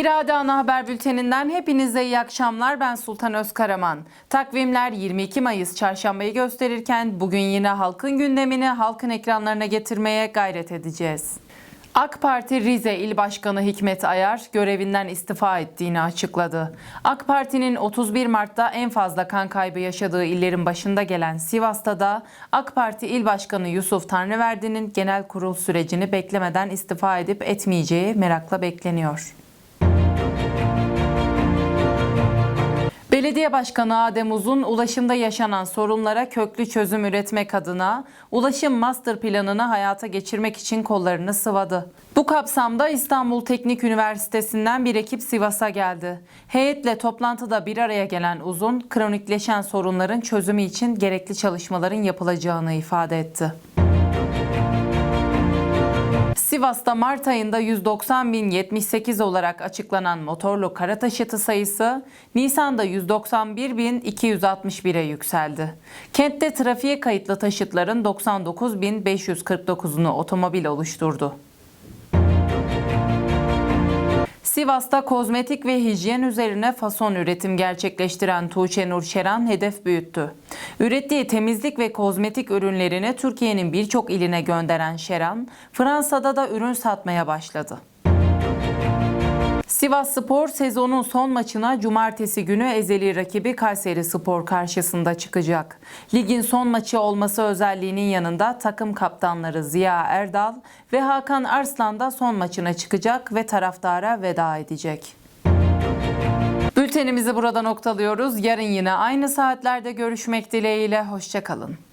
Hirade Ana Haber Bülteninden hepinize iyi akşamlar. Ben Sultan Özkaraman. Takvimler 22 Mayıs çarşambayı gösterirken bugün yine halkın gündemini halkın ekranlarına getirmeye gayret edeceğiz. AK Parti Rize İl Başkanı Hikmet Ayar görevinden istifa ettiğini açıkladı. AK Parti'nin 31 Mart'ta en fazla kan kaybı yaşadığı illerin başında gelen Sivas'ta da AK Parti İl Başkanı Yusuf Tanrıverdi'nin genel kurul sürecini beklemeden istifa edip etmeyeceği merakla bekleniyor. Belediye Başkanı Adem Uzun ulaşımda yaşanan sorunlara köklü çözüm üretmek adına ulaşım master planını hayata geçirmek için kollarını sıvadı. Bu kapsamda İstanbul Teknik Üniversitesi'nden bir ekip Sivas'a geldi. Heyetle toplantıda bir araya gelen Uzun, kronikleşen sorunların çözümü için gerekli çalışmaların yapılacağını ifade etti. Sivas'ta Mart ayında 190.078 olarak açıklanan motorlu kara taşıtı sayısı Nisan'da 191.261'e yükseldi. Kentte trafiğe kayıtlı taşıtların 99.549'unu otomobil oluşturdu. Sivas'ta kozmetik ve hijyen üzerine fason üretim gerçekleştiren Tuğçe Nur Şeran hedef büyüttü. Ürettiği temizlik ve kozmetik ürünlerini Türkiye'nin birçok iline gönderen Şeran, Fransa'da da ürün satmaya başladı. Sivas Spor sezonun son maçına cumartesi günü ezeli rakibi Kayseri Spor karşısında çıkacak. Ligin son maçı olması özelliğinin yanında takım kaptanları Ziya Erdal ve Hakan Arslan da son maçına çıkacak ve taraftara veda edecek. Bültenimizi burada noktalıyoruz. Yarın yine aynı saatlerde görüşmek dileğiyle. Hoşçakalın.